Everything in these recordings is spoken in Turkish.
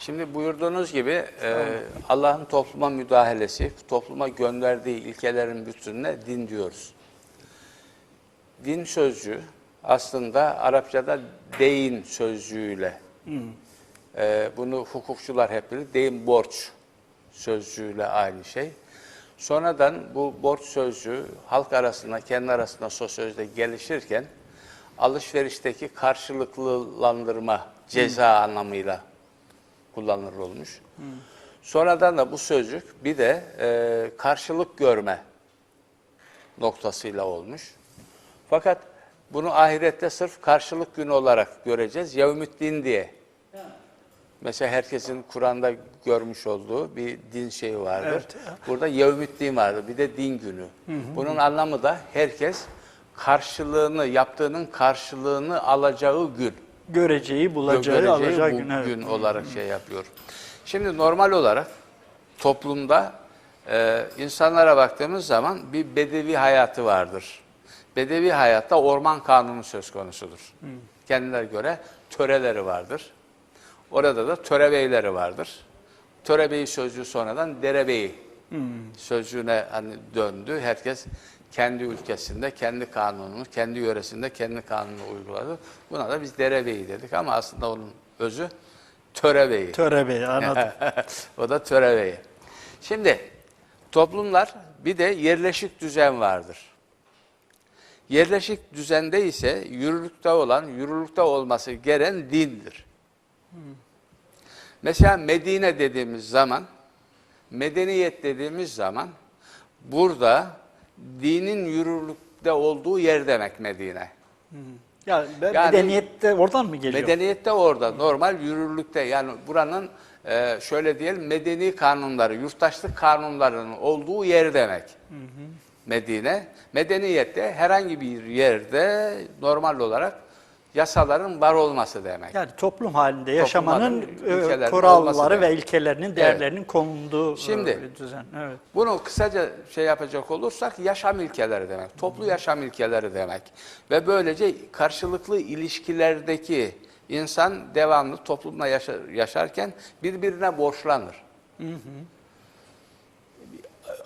Şimdi buyurduğunuz gibi e, Allah'ın topluma müdahalesi, topluma gönderdiği ilkelerin bütününe din diyoruz. Din sözcüğü aslında Arapçada deyin sözcüğüyle, e, bunu hukukçular hep bilir, deyin borç sözcüğüyle aynı şey. Sonradan bu borç sözcüğü halk arasında, kendi arasında sosyolojide gelişirken alışverişteki karşılıklılandırma, ceza anlamıyla kullanılır olmuş. Sonradan da bu sözcük bir de e, karşılık görme noktasıyla olmuş. Fakat bunu ahirette sırf karşılık günü olarak göreceğiz. Yevmüddin diye. Mesela herkesin Kur'an'da görmüş olduğu bir din şeyi vardır. Evet. Burada yevmüddin vardır. Bir de din günü. Bunun anlamı da herkes karşılığını, yaptığının karşılığını alacağı gün Göreceği, bulacağı, göreceği alacağı gün. evet. gün olarak şey yapıyor. Şimdi normal olarak toplumda e, insanlara baktığımız zaman bir bedevi hayatı vardır. Bedevi hayatta orman kanunu söz konusudur. Kendilerine göre töreleri vardır. Orada da törebeyleri vardır. Törebeyi sözcüğü sonradan derebeyi sözcüğüne hani döndü. Herkes kendi ülkesinde, kendi kanununu, kendi yöresinde kendi kanununu uyguladı. Buna da biz derebeyi dedik ama aslında onun özü törebeyi. Töre anladım. o da törebeyi. Şimdi toplumlar bir de yerleşik düzen vardır. Yerleşik düzende ise yürürlükte olan, yürürlükte olması gereken dindir. Mesela Medine dediğimiz zaman, medeniyet dediğimiz zaman burada dinin yürürlükte olduğu yer demek Medine. Ya, ben Yani- medeniyette oradan mı geliyor? Medeniyette orada, normal yürürlükte yani buranın e, şöyle diyelim medeni kanunları, yurttaşlık kanunlarının olduğu yer demek. Medine. Medeniyette herhangi bir yerde normal olarak yasaların var olması demek. Yani toplum halinde yaşamanın e, kuralları ve ilkelerinin, değerlerinin konulduğu e, Şimdi- düzen. Evet. Bunu kısaca şey yapacak olursak yaşam ilkeleri demek. Toplu yaşam ilkeleri demek. Ve böylece karşılıklı ilişkilerdeki insan devamlı toplumla yaşar, yaşarken birbirine borçlanır.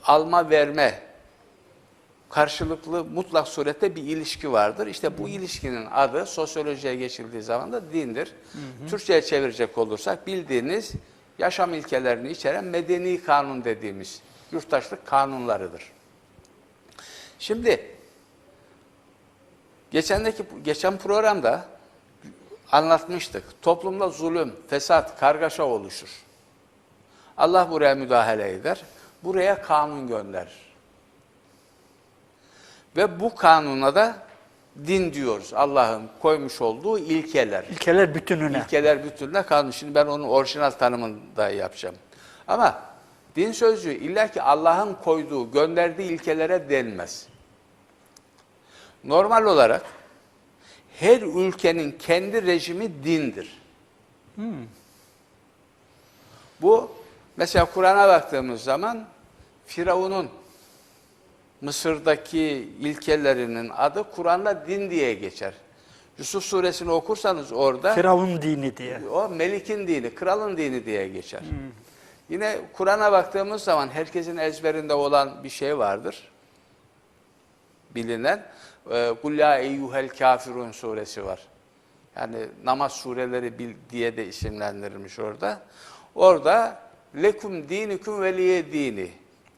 Alma verme karşılıklı mutlak surette bir ilişki vardır. İşte bu ilişkinin adı sosyolojiye geçildiği zaman da dindir. Türkçe'ye çevirecek olursak bildiğiniz yaşam ilkelerini içeren medeni kanun dediğimiz yurttaşlık kanunlarıdır. Şimdi geçendeki geçen programda anlatmıştık. Toplumda zulüm, fesat, kargaşa oluşur. Allah buraya müdahale eder. Buraya kanun gönderir. Ve bu kanuna da din diyoruz. Allah'ın koymuş olduğu ilkeler. İlkeler bütününe. İlkeler bütününe kanun. Şimdi ben onun orijinal tanımını da yapacağım. Ama din sözcüğü illa ki Allah'ın koyduğu, gönderdiği ilkelere denmez. Normal olarak her ülkenin kendi rejimi dindir. Bu mesela Kur'an'a baktığımız zaman Firavun'un Mısır'daki ilkelerinin adı Kur'an'da din diye geçer. Yusuf suresini okursanız orada Firavun dini diye. o Melik'in dini, kralın dini diye geçer. Yine Kur'an'a baktığımız zaman herkesin ezberinde olan bir şey vardır. Bilinen. Kul ya eyyuhel kafirun suresi var. Yani namaz sureleri bil- diye de isimlendirilmiş orada. Orada lekum dinikum veliye dini.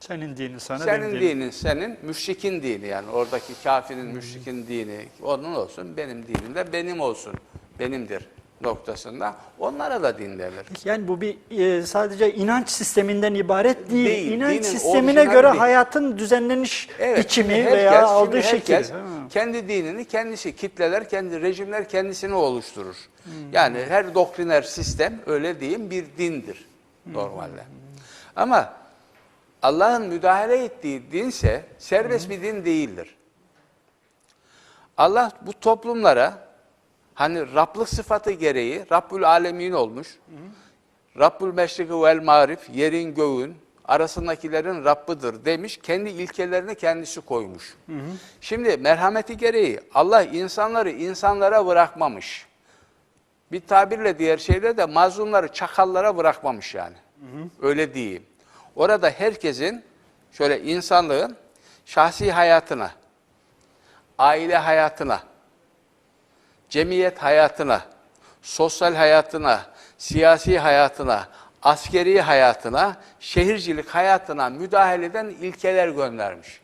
Senin dinin sana Senin benim dinim. dinin, senin müşrikin dini yani oradaki kafirin müşrikin dini onun olsun, benim dinim de benim olsun, benimdir noktasında. Onlara da din denir. Yani bu bir e, sadece inanç sisteminden ibaret değil. Değil, İnanç dinin sistemine göre değil. hayatın düzenleniş biçimi şimdi herkes- veya şimdi aldığı herkes şekil. Kendi dinini kendisi, kitleler, kendi rejimler kendisini oluşturur. Yani her doktriner sistem öyle diyeyim bir dindir normalde. Ama Allah'ın müdahale ettiği dinse serbest bir din değildir. Allah bu toplumlara hani Rablık sıfatı gereği Rabbül Alemin olmuş. Rabbül Meşriki vel Marif, yerin göğün arasındakilerin Rabbıdır demiş. Kendi ilkelerini kendisi koymuş. Şimdi merhameti gereği Allah insanları insanlara bırakmamış. Bir tabirle diğer şeyler de mazlumları çakallara bırakmamış yani. Öyle diyeyim. Orada herkesin şöyle insanlığın şahsi hayatına, aile hayatına, cemiyet hayatına, sosyal hayatına, siyasi hayatına, askeri hayatına, şehircilik hayatına müdahale eden ilkeler göndermiş.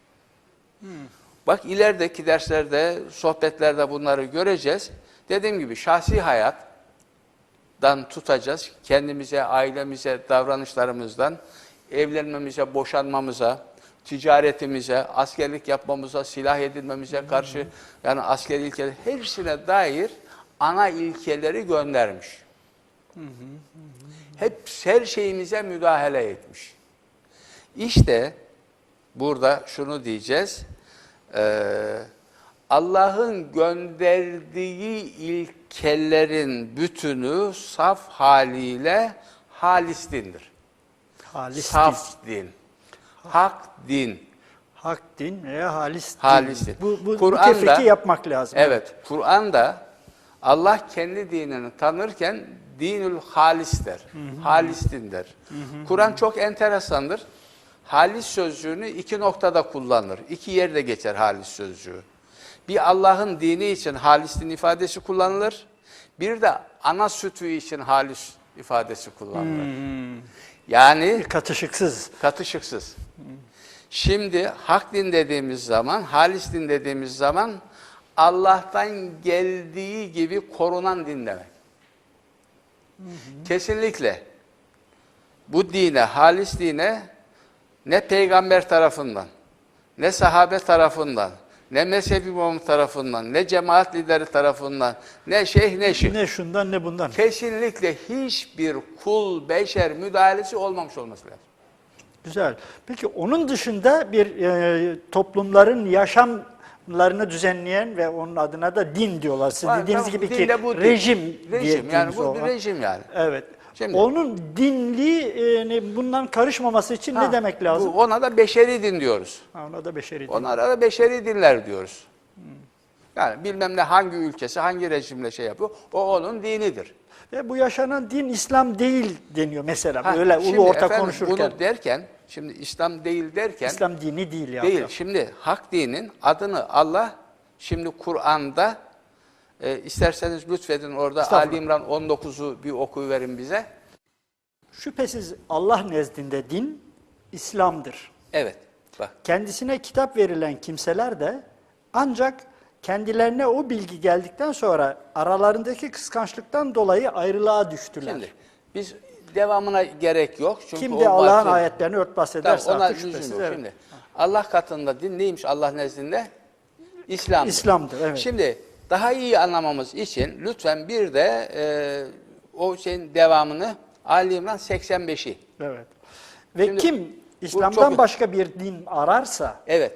Bak ilerideki derslerde, sohbetlerde bunları göreceğiz. Dediğim gibi şahsi hayattan tutacağız. Kendimize, ailemize, davranışlarımızdan, evlenmemize, boşanmamıza, ticaretimize, askerlik yapmamıza, silah edinmemize karşı yani askeri ilkeler hepsine dair ana ilkeleri göndermiş. Hep her şeyimize müdahale etmiş. İşte burada şunu diyeceğiz. Ee, Allah'ın gönderdiği ilkelerin bütünü saf haliyle halis dindir. Halis din. Saf din. Hak din. Hak din veya halis din. Halis din. Bu, bu, bu Kur'an'da- tefriki yapmak lazım. Evet, Kur'an'da Allah kendi dinini tanırken dinül halis der. Halis din der. Kur'an çok enteresandır. Halis sözcüğünü iki noktada kullanır. İki yerde geçer halis sözcüğü. Bir Allah'ın dini için halis din ifadesi kullanılır. Bir de ana sütü için halis ifadesi kullanılır. Yani Katışıksız. katışıksız. Şimdi hak din dediğimiz zaman, halis din dediğimiz zaman Allah'tan geldiği gibi korunan din demek. Kesinlikle bu dine, halis dine ne peygamber tarafından, ne sahabe tarafından, ne mezhep imamı tarafından, ne cemaat lideri tarafından, ne şeyh ne şeyh. Ne şundan ne bundan. Kesinlikle hiçbir kul, beşer müdahalesi olmamış olması lazım. Güzel. Peki onun dışında bir e, toplumların yaşamlarını düzenleyen ve onun adına da din diyorlar. Siz Var, dediğiniz tamam, gibi ki bu rejim, Rejim diye yani bu bir rejim yani. Evet. Şimdi- Onun dinliği e, bundan karışmaması için Ha, ne demek lazım? Bu, ona da beşeri din diyoruz. Ha, ona da beşeri din. Onlara da beşeri dinler diyoruz. Yani bilmem ne hangi ülkesi, hangi rejimle şey yapıyor, o onun dinidir. Ve bu yaşanan din İslam değil deniyor mesela. Ha, Böyle ulu orta efendim konuşurken. Bunu derken, şimdi İslam değil derken, İslam dini değil ya. değil. Şimdi hak dinin adını Allah, şimdi Kur'an'da, e, isterseniz lütfedin orada. Ali İmran 19'u bir okuyuverin bize. Şüphesiz Allah nezdinde din İslam'dır. Evet, bak. Kendisine kitap verilen kimseler de ancak kendilerine o bilgi geldikten sonra aralarındaki kıskançlıktan dolayı ayrılığa düştüler. Şimdi biz devamına gerek yok. Çünkü Kim de Allah'ın ayetlerini örtbas Tamam, ederse ona artık şüphesiz. evet. Şimdi Allah katında din neymiş Allah nezdinde? İslam'dır. İslam'dır, evet. Şimdi daha iyi anlamamız için lütfen bir de e, o şeyin devamını Ali İmran 85'i. Evet. Ve Şimdi kim İslam'dan çok- başka bir din ararsa Evet,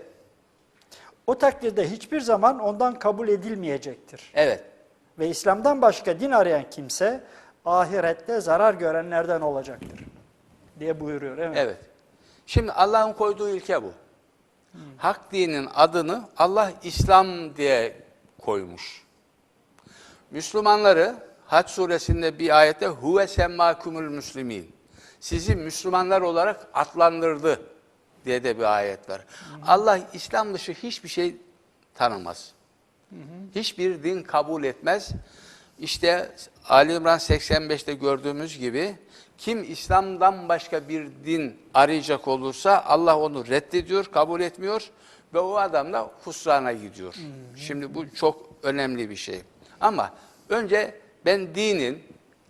o takdirde hiçbir zaman ondan kabul edilmeyecektir. evet. Ve İslam'dan başka din arayan kimse ahirette zarar görenlerden olacaktır. Diye buyuruyor. Evet. Evet. Şimdi Allah'ın koyduğu ilke bu. Hak dinin adını Allah İslam diye koymuş. Müslümanları Hac suresinde bir ayette huve semmâkumul müslimin. Sizi Müslümanlar olarak adlandırdı diye de bir ayet var. Allah İslam dışı hiçbir şey tanımaz. Hiçbir din kabul etmez. İşte Ali İmran 85'te gördüğümüz gibi kim İslam'dan başka bir din arayacak olursa Allah onu reddediyor, kabul etmiyor ve o adam da husrana gidiyor. Şimdi bu çok önemli bir şey. Ama önce ben dinin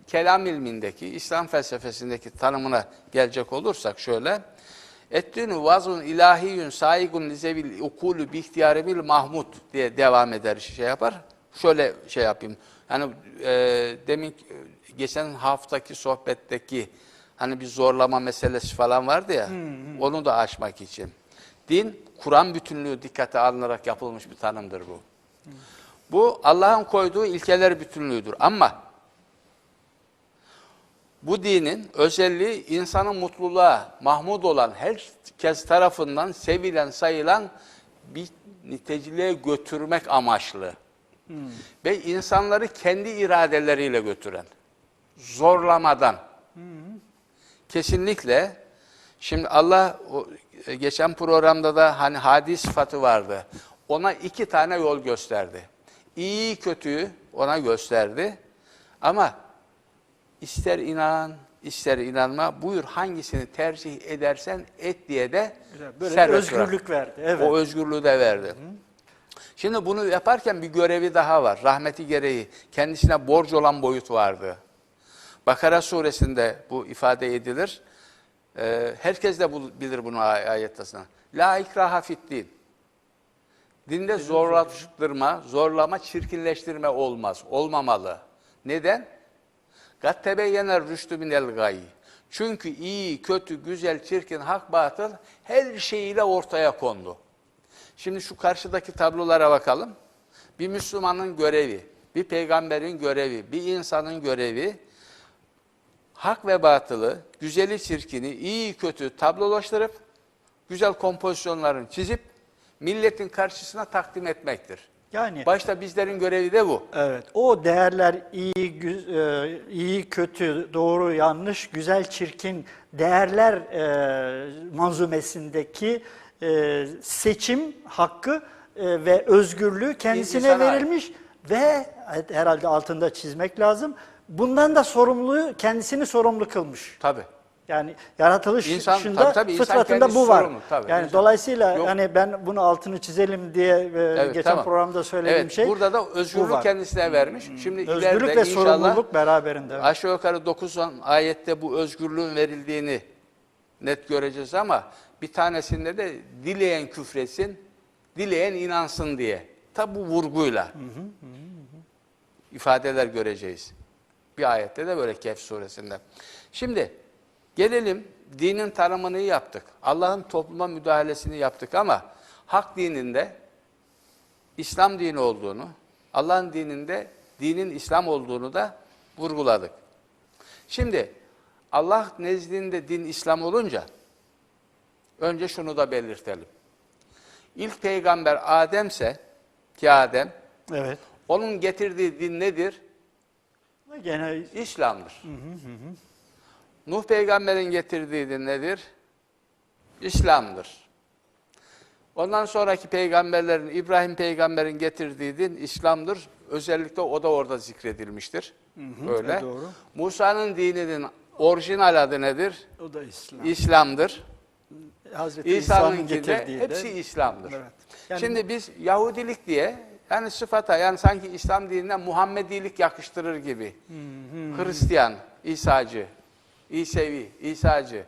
kelam ilmindeki, İslam felsefesindeki tanımına gelecek olursak şöyle. Ettünü vazun ilahiyyün saigun lizevil ukulü bihtiyaremil mahmud diye devam eder şey yapar. Şöyle şey yapayım. Hani e, demin geçen haftaki sohbetteki hani bir zorlama meselesi falan vardı ya. Onu da aşmak için. Din Kur'an bütünlüğü dikkate alınarak yapılmış bir tanımdır bu. Bu Allah'ın koyduğu ilkeler bütünlüğüdür. Ama bu dinin özelliği insanın mutluluğa mahmud olan herkes tarafından sevilen, sayılan bir niteciliğe götürmek amaçlı Ve insanları kendi iradeleriyle götüren, zorlamadan. Kesinlikle şimdi Allah geçen programda da hani hadis sıfatı vardı. Ona iki tane yol gösterdi. İyi kötüyü ona gösterdi. Ama ister inan, ister inanma buyur hangisini tercih edersen et diye de Böyle serbest bırak. özgürlük verdi. Evet. O özgürlüğü de verdi. Şimdi bunu yaparken bir görevi daha var. Rahmeti gereği kendisine borç olan boyut vardı. Bakara suresinde bu ifade edilir. Ee, herkes de bu- bilir bunu ay- ayettasına. La ikraha fit din. Dinde zorlaştırma, zorlama, çirkinleştirme olmaz. Olmamalı. Neden? Gat tebeyyener rüştü minel gayi. Çünkü iyi, kötü, güzel, çirkin, hak, batıl her şeyiyle ortaya kondu. Şimdi şu karşıdaki tablolara bakalım. Bir Müslümanın görevi, bir peygamberin görevi, bir insanın görevi hak ve batılı, güzeli çirkini, iyi kötü tablolaştırıp güzel kompozisyonların çizip milletin karşısına takdim etmektir. Yani Başta bizlerin görevi de bu. evet o değerler iyi gü- e, iyi kötü doğru yanlış güzel çirkin değerler e, manzumesindeki e, seçim hakkı e, ve özgürlüğü kendisine İnsana ait. verilmiş ve herhalde altında çizmek lazım. Bundan da sorumluluğu kendisini sorumlu kılmış. Tabii. Yani yaratılış İnsan- dışında tabii, tabii, fıtratında bu var. sorumlu, tabii, yani insan. dolayısıyla Yok. hani ben bunu altını çizelim diye e, Evet, geçen tamam. programda söylediğim evet, şey Burada da özgürlük kendisine vermiş. Şimdi Özgürlük ileride ve inşallah sorumluluk beraberinde. aşağı yukarı 9 ayette bu özgürlüğün verildiğini net göreceğiz ama bir tanesinde de dileyen küfretsin, dileyen inansın diye. Tabi bu vurguyla ifadeler göreceğiz. Bir ayette de böyle Kehf suresinde. Şimdi gelelim dinin tanımını yaptık. Allah'ın topluma müdahalesini yaptık ama hak dininde İslam dini olduğunu, Allah'ın dininde dinin İslam olduğunu da vurguladık. Şimdi Allah nezdinde din İslam olunca önce şunu da belirtelim. İlk peygamber Adem'se ki Adem Evet. onun getirdiği din nedir? Gene İslam'dır. Nuh peygamberin getirdiği din nedir? İslam'dır. Ondan sonraki peygamberlerin, İbrahim peygamberin getirdiği din İslam'dır. Özellikle o da orada zikredilmiştir. Böyle. doğru. Musa'nın dininin orijinal adı nedir? o da İslam. İslam'dır. Hazreti İsa'nın de getirdiği de. hepsi İslam'dır. Evet. Yani Şimdi biz Yahudilik diye yani sıfata yani sanki İslam dinine Muhammedilik yakıştırır gibi. Hristiyan, İsacı, İsevi, İsacı,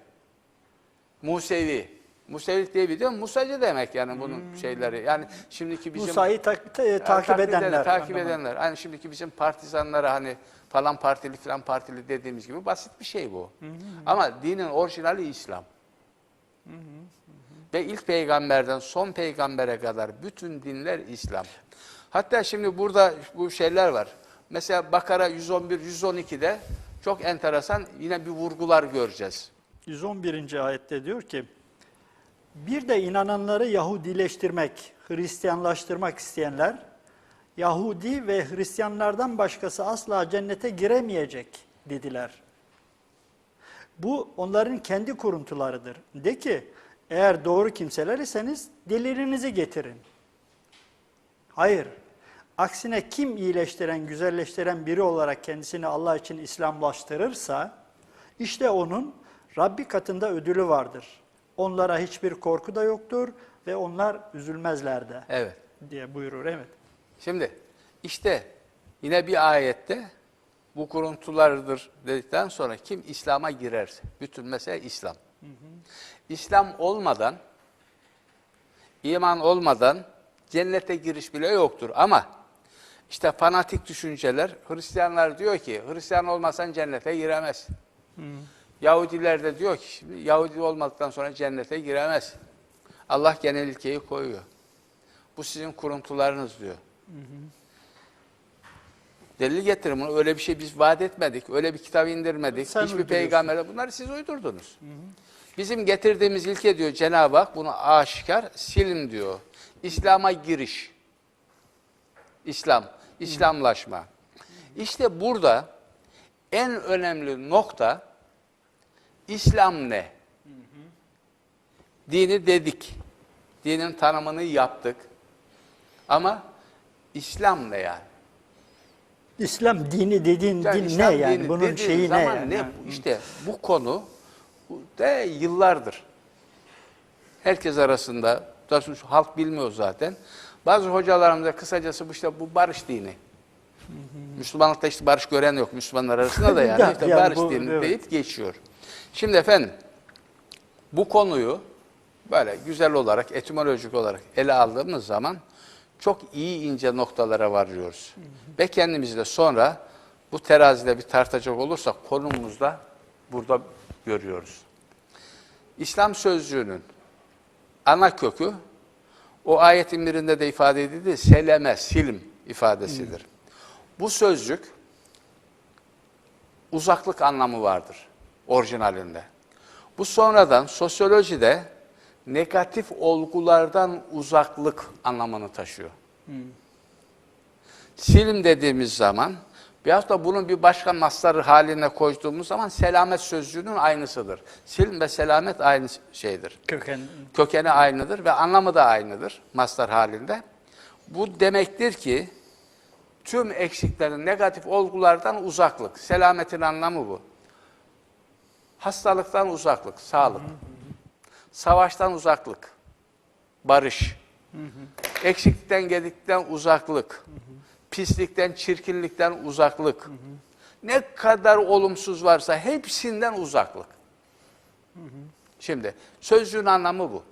Musevi. Musevilik diye biliyor musun? Musacı demek yani bunun şeyleri. Yani şimdiki bizim Musa'yı ta- ta- yani takip edenler. takip anlamında. edenler. Hani şimdiki bizim partizanlara hani falan partili falan partili dediğimiz gibi basit bir şey bu. Ama dinin orijinali İslam. Ve ilk peygamberden son peygambere kadar bütün dinler İslam. Hatta şimdi burada bu şeyler var. Mesela Bakara 111 112'de çok enteresan yine bir vurgular göreceğiz. 111. ayette diyor ki, bir de inananları Yahudileştirmek, Hristiyanlaştırmak isteyenler, Yahudi ve Hristiyanlardan başkası asla cennete giremeyecek dediler. Bu onların kendi kuruntularıdır. De ki, eğer doğru kimseler iseniz delilinizi getirin. Hayır. Aksine kim iyileştiren, güzelleştiren biri olarak kendisini Allah için İslamlaştırırsa, işte onun Rabbi katında ödülü vardır. Onlara hiçbir korku da yoktur ve onlar üzülmezler de Evet. diye buyurur. Evet. Şimdi işte yine bir ayette bu kuruntulardır dedikten sonra kim İslam'a girerse, bütün mesele İslam. İslam olmadan, iman olmadan cennete giriş bile yoktur. Ama işte fanatik düşünceler, Hristiyanlar diyor ki Hristiyan olmasan cennete giremezsin. Yahudiler de diyor ki Yahudi olmadıktan sonra cennete giremez. Allah genel ilkeyi koyuyor. Bu sizin kuruntularınız diyor. Delil getirin bunu. Öyle bir şey biz vaat etmedik. Öyle bir kitap indirmedik. Sen Hiçbir uyduruyorsun. peygamber bunları siz uydurdunuz. Bizim getirdiğimiz ilke diyor Cenab-ı Hak bunu aşikar silin diyor. İslam'a giriş. İslam. İslamlaşma. İşte burada en önemli nokta İslam ne? Dini dedik. Dinin tanımını yaptık. Ama İslam ne yani? İslam dini dediğin Yani din İslam ne yani? Bunun şeyi ne yani? ne? İşte bu konu de yıllardır herkes arasında, zaten şu halk bilmiyor zaten. Bazı hocalarımıza kısacası bu işte bu barış dini. Müslümanlıkta işte barış gören yok Müslümanlar arasında da yani, Ya, işte yani barış bu- dini evet. deyip geçiyor. Şimdi efendim bu konuyu böyle güzel olarak, etimolojik olarak ele aldığımız zaman çok iyi ince noktalara varıyoruz. Ve kendimizi de sonra bu terazide bir tartacak olursak konumuzda burada görüyoruz. İslam sözcüğünün ana kökü o ayetin birinde de ifade edildi. Seleme, silm ifadesidir. Bu sözcük uzaklık anlamı vardır orijinalinde. Bu sonradan sosyolojide negatif olgulardan uzaklık anlamını taşıyor. Silim dediğimiz zaman veyahut da bunun bir başka mastarı haline koyduğumuz zaman selamet sözcüğünün aynısıdır. Silim ve selamet aynı şeydir. Köken. Kökeni aynıdır ve anlamı da aynıdır mastar halinde. Bu demektir ki tüm eksiklerin negatif olgulardan uzaklık. Selametin anlamı bu. Hastalıktan uzaklık, sağlık. Savaştan uzaklık, barış. Eksiklikten, gedikten uzaklık. Pislikten, çirkinlikten uzaklık. Ne kadar olumsuz varsa hepsinden uzaklık. Şimdi sözcüğün anlamı bu.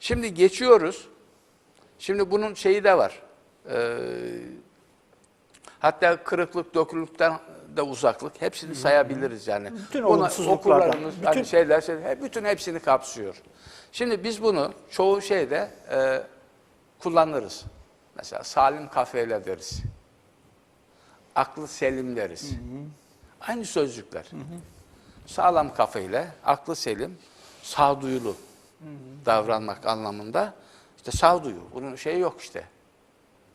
Şimdi geçiyoruz. Şimdi bunun şeyi de var. Ee, hatta kırıklık, dökülükten de uzaklık. Hepsini sayabiliriz yani. Bütün Buna olumsuzluklardan, okullarımız, bütün- hani şeyler, şeyler, bütün hepsini kapsıyor. Şimdi biz bunu çoğu şeyde e, kullanırız. Mesela salim kafeyle deriz. Aklı selim deriz. Aynı sözcükler. Sağlam kafeyle, aklı selim, sağduyulu davranmak anlamında. İşte sağduyu. Bunun şeyi yok işte.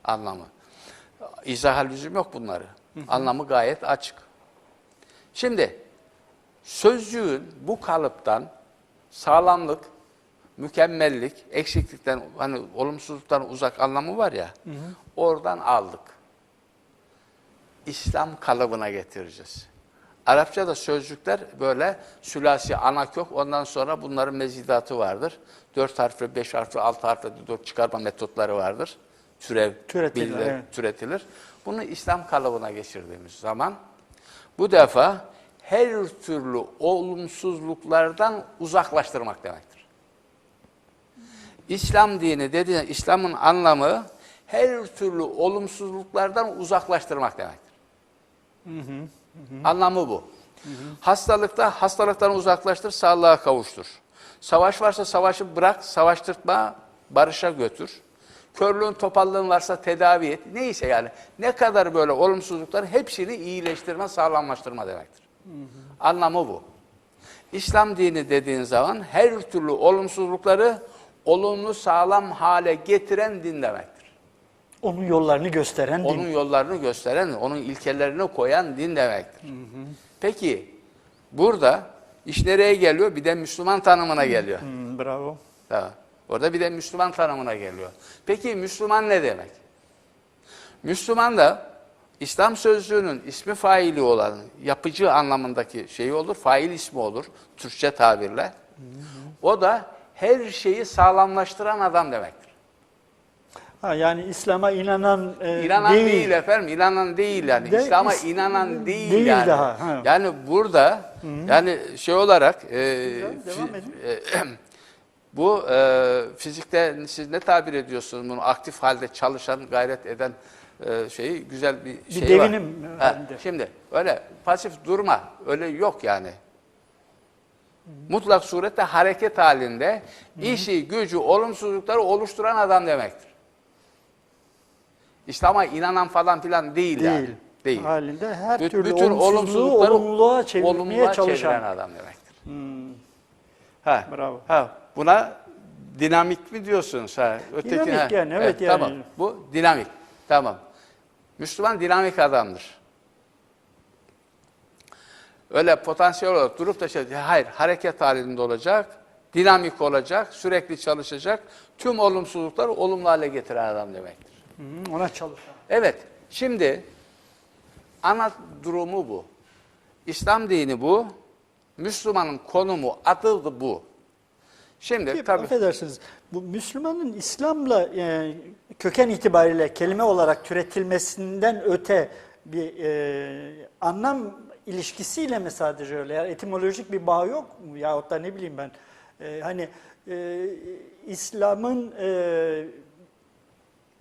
Anlamı. İzaha lüzum yok bunları. Anlamı gayet açık. Şimdi sözcüğün bu kalıptan sağlamlık, mükemmellik, eksiklikten, hani olumsuzluktan uzak anlamı var ya, oradan aldık. İslam kalıbına getireceğiz. Arapçada sözcükler böyle sülasi ana kök ondan sonra bunların mezidatı vardır. Dört harfli, beş harfli, altı harfli dört çıkarma metotları vardır. Türev, Türetilir, bildirir, evet. türetilir. Bunu İslam kalıbına geçirdiğimiz zaman bu defa her türlü olumsuzluklardan uzaklaştırmak demektir. İslam dini dediğin İslam'ın anlamı her türlü olumsuzluklardan uzaklaştırmak demektir. Anlamı bu. Hastalıkta hastalıktan uzaklaştır, sağlığa kavuştur. Savaş varsa savaşı bırak, savaştırma, barışa götür. Körlüğün, topallığın varsa tedavi et. Neyse yani ne kadar böyle olumsuzluklar hepsini iyileştirme, sağlamlaştırma demektir. Anlamı bu. İslam dini dediğin zaman her türlü olumsuzlukları olumlu, sağlam hale getiren din demektir. Onun yollarını gösteren din. Onun yollarını gösteren, onun ilkelerini koyan din demektir. Peki burada iş nereye geliyor? Bir de Müslüman tanımına geliyor. Hmm, bravo. Tamam. Orada bir de Müslüman tanımına geliyor. Peki Müslüman ne demek? Müslüman da İslam sözlüğünün ismi faili olan yapıcı anlamındaki şeyi olur, fail ismi olur Türkçe tabirle. O da her şeyi sağlamlaştıran adam demektir. Ha, yani İslam'a inanan, e, İnanan değil. efendim, inanan değil yani. De- İslam'a is- inanan değil, değil yani. daha, ha. Yani burada yani şey olarak e, devam fi- edin. e, bu e, fizikte siz ne tabir ediyorsunuz bunu aktif halde çalışan, gayret eden e, şeyi güzel bir, Bir şey devinim var. Ha, halinde. şimdi öyle pasif durma öyle yok yani. Mutlak surette hareket halinde işi, gücü, olumsuzlukları oluşturan adam demektir. İslam'a inanan falan filan değil, Değil. yani. Değil. Halinde her Bü- türlü bütün olumsuzlukları olumluğa çevirmeye olumluğa çalışan. adam demektir. Ha. Bravo. Ha. Buna dinamik mi diyorsunuz? Ha. Öteki, Dinamik yani, evet yani. Tamam. Bu dinamik. Tamam. Müslüman dinamik adamdır. Öyle potansiyel olarak durup da şey, hayır hareket halinde olacak, dinamik olacak, sürekli çalışacak, tüm olumsuzlukları olumlu hale getiren adam demektir. Hı, ona çalışan. Evet, şimdi ana durumu bu. İslam dini bu, Müslümanın konumu, adı bu. Şimdi Ki, tabii Affedersiniz, bu Müslümanın İslam'la e, köken itibariyle kelime olarak türetilmesinden öte bir e, anlam ilişkisiyle mi sadece öyle? Yani etimolojik bir bağ yok mu? Yahut da ne bileyim ben, e, hani e, İslam'ın e,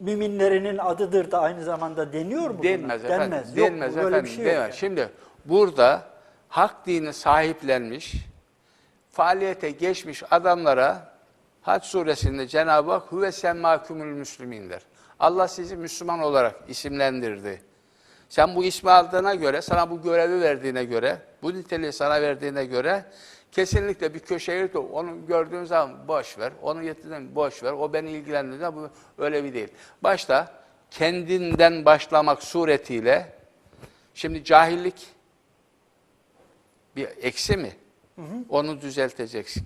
müminlerinin adıdır da aynı zamanda deniyor mu? buna? Denmez efendim. Denmez. Yok, denmez böyle efendim. bir şey yok. yani. Şimdi burada hak dini sahiplenmiş, faaliyete geçmiş adamlara Hac suresinde Cenab-ı Hak huve semmâkümül müslümin der. Allah sizi Müslüman olarak isimlendirdi. Sen bu ismi aldığına göre, sana bu görevi verdiğine göre, bu niteliği sana verdiğine göre kesinlikle bir köşeye de onu gördüğün zaman boş ver, onu getirdiğin boş ver, o beni ilgilendirdiğinde bu öyle bir değil. Başta kendinden başlamak suretiyle, şimdi cahillik bir eksi mi? Onu düzelteceksin.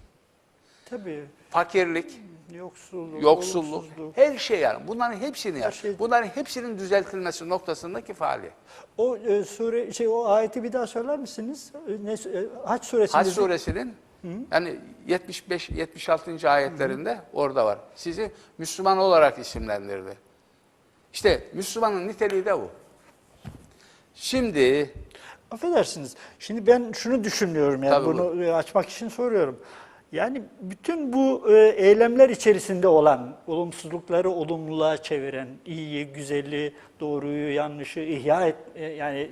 Tabii. Fakirlik, Yoksulluk, yoksulluk, her şey yani. Bunların hepsini yap. şey- Bunların hepsinin düzeltilmesi noktasındaki faaliyet. O e, sure şey o ayeti bir daha söyler misiniz? E, Ne e, Haç suresinde Hac suresinin yani 75 76. ayetlerinde orada var. Sizi Müslüman olarak isimlendirdi. İşte Müslümanın niteliği de bu. Şimdi Affedersiniz. Şimdi ben şunu düşünüyorum yani Tabii bunu e, açmak için soruyorum. Yani bütün bu e, eylemler içerisinde olan olumsuzlukları olumluluğa çeviren, iyiyi, güzeli, doğruyu, yanlışı ihya et e, yani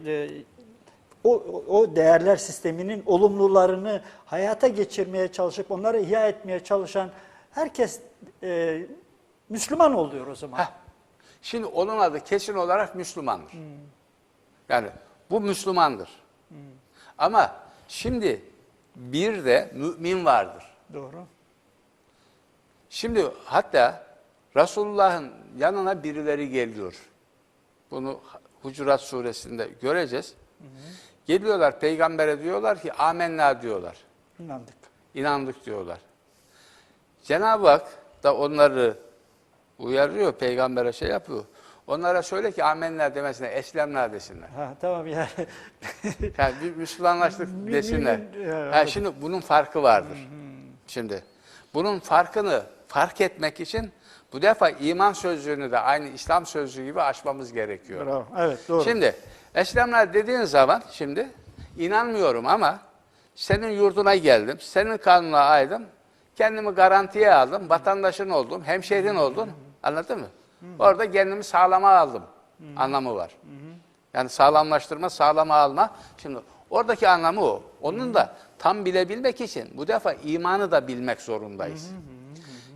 o, o değerler sisteminin olumlularını hayata geçirmeye çalışıp onları ihya etmeye çalışan herkes e, Müslüman oluyor o zaman. heh, şimdi onun adı kesin olarak Müslümandır. Yani bu Müslümandır. Ama şimdi bir de mümin vardır. Doğru. Şimdi hatta Resulullah'ın yanına birileri geliyor. Bunu Hucurat suresinde göreceğiz. Geliyorlar peygambere diyorlar ki amenna diyorlar. İnandık. İnandık diyorlar. Cenab-ı Hak da onları uyarıyor, peygambere şey yapıyor. Onlara söyle ki amenna demesine, eslemna desinler. Ha, tamam yani. Yani bir Müslümanlaştık desinler. anladım. şimdi bunun farkı vardır. Şimdi bunun farkını fark etmek için bu defa iman sözlüğünü de aynı İslam sözlüğü gibi açmamız gerekiyor. Bravo. Evet doğru. Şimdi eslemler dediğin zaman şimdi inanmıyorum ama senin yurduna geldim, senin kanuna aydım, kendimi garantiye aldım, vatandaşın oldum, hemşehrin oldun. Anladın mı? Orada kendimi sağlama aldım anlamı var. Yani sağlamlaştırma, sağlama alma. Şimdi oradaki anlamı o. Onun da tam bilebilmek için bu defa imanı da bilmek zorundayız.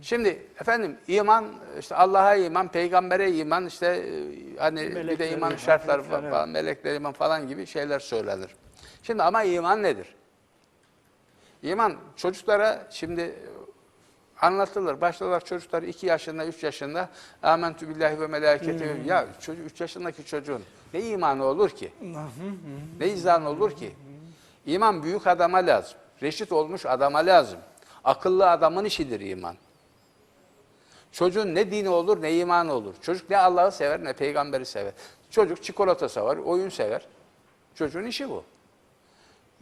Şimdi efendim iman işte Allah'a iman, peygambere iman işte e, hani bir de iman şartları melekler, falan, falan meleklere iman falan gibi şeyler söylenir. Şimdi ama iman nedir? İman çocuklara şimdi anlatılır. Başlarlar çocuklar 2 yaşında, 3 yaşında amentü billahi ve meleketi. Ya çocuk 3 yaşındaki çocuğun ne imanı olur ki? ne izanı olur ki? İman büyük adama lazım. Reşit olmuş adama lazım. Akıllı adamın işidir iman. Çocuğun ne dini olur ne imanı olur. Çocuk ne Allah'ı sever ne peygamberi sever. Çocuk çikolata sever, oyun sever. Çocuğun işi bu.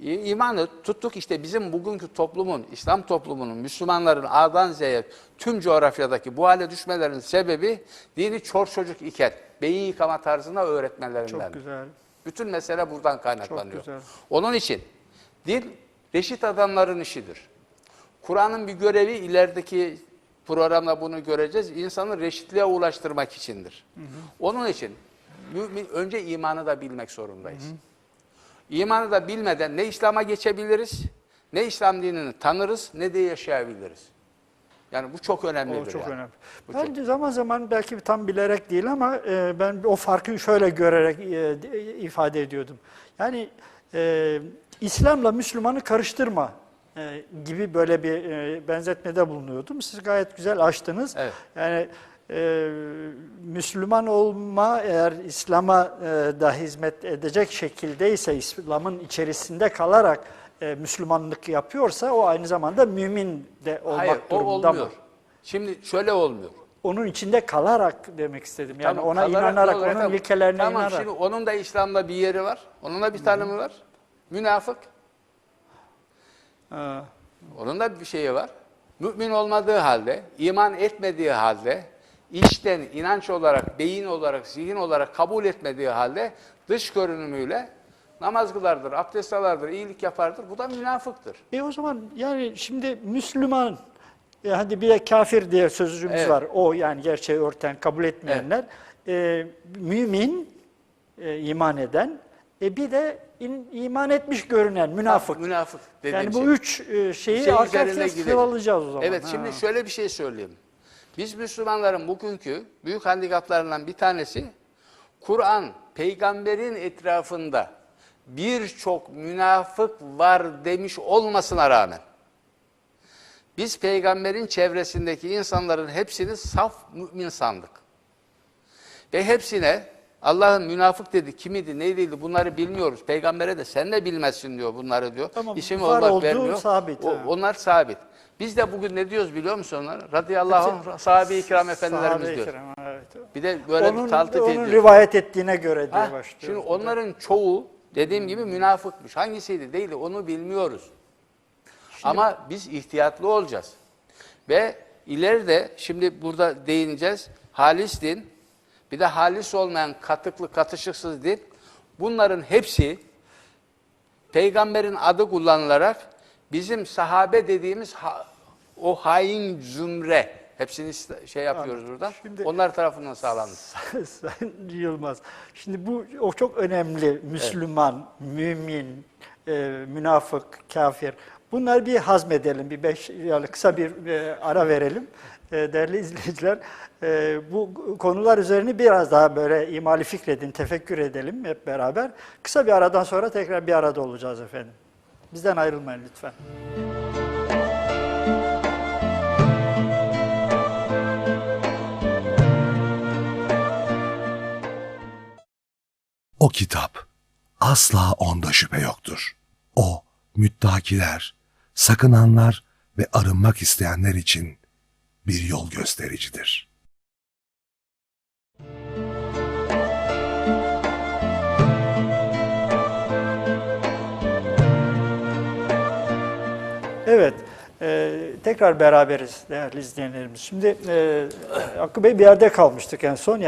İmanı tuttuk işte bizim bugünkü toplumun, İslam toplumunun, Müslümanların A'dan Z'ye tüm coğrafyadaki bu hale düşmelerinin sebebi dini çor çocuk iken beyin yıkama tarzında öğretmelerinden. Çok güzel. Bütün mesele buradan kaynaklanıyor. Çok güzel. Onun için din reşit adamların işidir. Kur'an'ın bir görevi ilerideki programda bunu göreceğiz. İnsanı reşitliğe ulaştırmak içindir. Onun için mümin önce imanı da bilmek zorundayız. İmanı da bilmeden ne İslam'a geçebiliriz, ne İslam dinini tanırız, ne de yaşayabiliriz. Yani bu çok önemlidir. O çok yani. önemli. Bu Ben çok- zaman zaman belki tam bilerek değil ama e, ben o farkı şöyle görerek e, de- ifade ediyordum. Yani e, İslam'la Müslümanı karıştırma e, gibi böyle bir e, benzetmede bulunuyordum. Siz gayet güzel açtınız. Evet. Yani e, Müslüman olma eğer İslam'a e, da hizmet edecek şekildeyse, İslam'ın içerisinde kalarak e, Müslümanlık yapıyorsa o aynı zamanda mümin de olmak Hayır, o durumunda olmuyor. mı? Şimdi şöyle olmuyor. Onun içinde kalarak demek istedim. Yani Tamam, ona kalarak inanarak, olur onun ilkelerine tamam, inanarak. şimdi onun da İslam'da bir yeri var. Onun da bir tanımı var. Münafık. Ha, Onun da bir şeyi var. Mümin olmadığı halde, iman etmediği halde, içten inanç olarak, beyin olarak, zihin olarak kabul etmediği halde dış görünümüyle namaz kılardır, abdest alırdır, iyilik yapardır. Bu da münafıktır. E o zaman yani şimdi Müslüman, e hadi bir de kafir diye sözcüğümüz Evet. var. O yani gerçeği örten, kabul etmeyenler. E, mümin, e, iman eden, e, bir de in- iman etmiş görünen münafık. Münafık dediğim Yani bu şey. üç e, şeyi Şey arka arkaya sıralayacağız o zaman. Evet, Ha. şimdi şöyle bir şey söyleyeyim. Biz Müslümanların bugünkü büyük handikaplarından bir tanesi, Kur'an, peygamberin etrafında birçok münafık var demiş olmasına rağmen, biz peygamberin çevresindeki insanların hepsini saf mümin sandık. Ve hepsine Allah'ın münafık dedi, kimidi, neydiydi bunları bilmiyoruz. Peygambere de sen de bilmezsin diyor bunları diyor. Tamam, İsim olduğu vermiyor. sabit, O- onlar sabit. Biz de bugün ne diyoruz biliyor musun onlara? Radıyallahu anh sahabe-i kiram efendilerimiz Sahabe-i diyor. kiram, evet. Bir de böyle onun, taltif onun ediyor. rivayet ettiğine göre diye başlıyor. şimdi onların çoğu dediğim gibi münafıkmış. Hangisiydi değildi onu bilmiyoruz. Ama biz ihtiyatlı olacağız. Ve ileride şimdi burada değineceğiz. Halis din, bir de halis olmayan katıklı katışıksız din. Bunların hepsi peygamberin adı kullanılarak bizim sahabe dediğimiz ha- o hain zümre hepsini şey yapıyoruz burada. Şimdi- Onlar tarafından sağlandı. Sayın Yılmaz. Şimdi bu o çok önemli. Müslüman, mümin, e, münafık, kafir. Bunları bir hazmedelim. Bir beş, yani kısa bir e, ara verelim. E, değerli izleyiciler, e, bu konular üzerine biraz daha böyle imali fikredin, tefekkür edelim hep beraber. Kısa bir aradan sonra tekrar bir arada olacağız efendim. Bizden ayrılmayın lütfen. O kitap asla onda şüphe yoktur. O müttakiler, sakınanlar ve arınmak isteyenler için bir yol göstericidir. Evet, e, tekrar beraberiz değerli izleyenlerimiz. Şimdi e, Hakkı Bey bir yerde kalmıştık en son.